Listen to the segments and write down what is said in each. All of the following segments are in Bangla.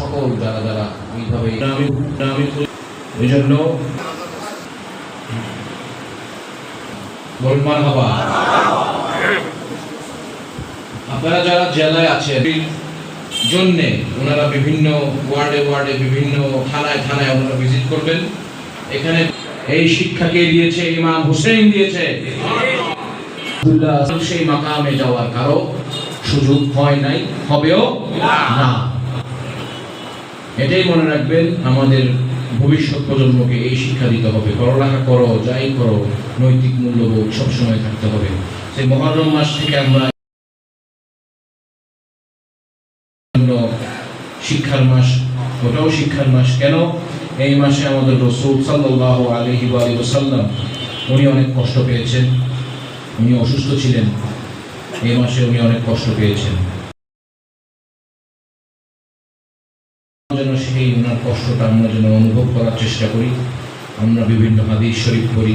সকল যারা যারা এইভাবে এই জন্য আপনারা যারা জেলায় আছেন জন্যে ওনারা বিভিন্ন ওয়ার্ডে ওয়ার্ডে বিভিন্ন থানায় থানায় ওনারা ভিজিট করবেন। এখানে এই শিক্ষাকে দিয়েছে? ইমাম হুসেন দিয়েছে। সেই মাকামে যাওয়ার কারও সুযোগ হয় নাই হবেও না। এটাই মনে রাখবেন, আমাদের ভবিষ্যৎ প্রজন্মকে এই শিক্ষা দিতে হবে। পড়ালেখা করো, যাই করো, নৈতিক মূল্যবোধ সবসময় থাকতে হবে। সেই মহরম মাস থেকে আমরা শিক্ষার মাস, ওটাও শিক্ষার মাস। কেন? এই মাসে আমাদের রসুল সাল্লাহ আলহি ওসাল্লাম উনি অনেক কষ্ট পেয়েছেন। উনি অসুস্থ ছিলেন। এই মাসে উনি অনেক কষ্ট পেয়েছেন। যেন সেই ওনার কষ্টটা আমরা যেন অনুভব করার চেষ্টা করি, আমরা বিভিন্ন হাদিস শরীফ করি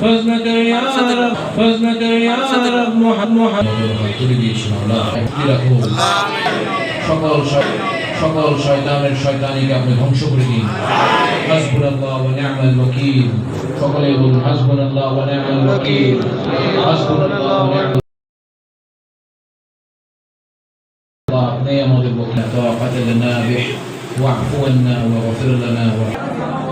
فزنك يا رب فزنك يا رب محمد محمد তুলে দিয়েছেন আল্লাহ একটি রাখুন সকল শয়- সকল শয়তানের শয়তানিকে আপনি ধ্বংস করে দিন হাসবুনাল্লাহ ওয়া নি'মাল ওয়াকিল সকলে বলুন হাসবুনাল্লাহ ওয়া নি'মাল ওয়াকিল হাসবুনাল্লাহ ওয়া নি'মাল আল্লাহ আপনি আমাদের ওয়াকিল তাআকাত لنا به واعف عنا واغفر لنا وارحمنا.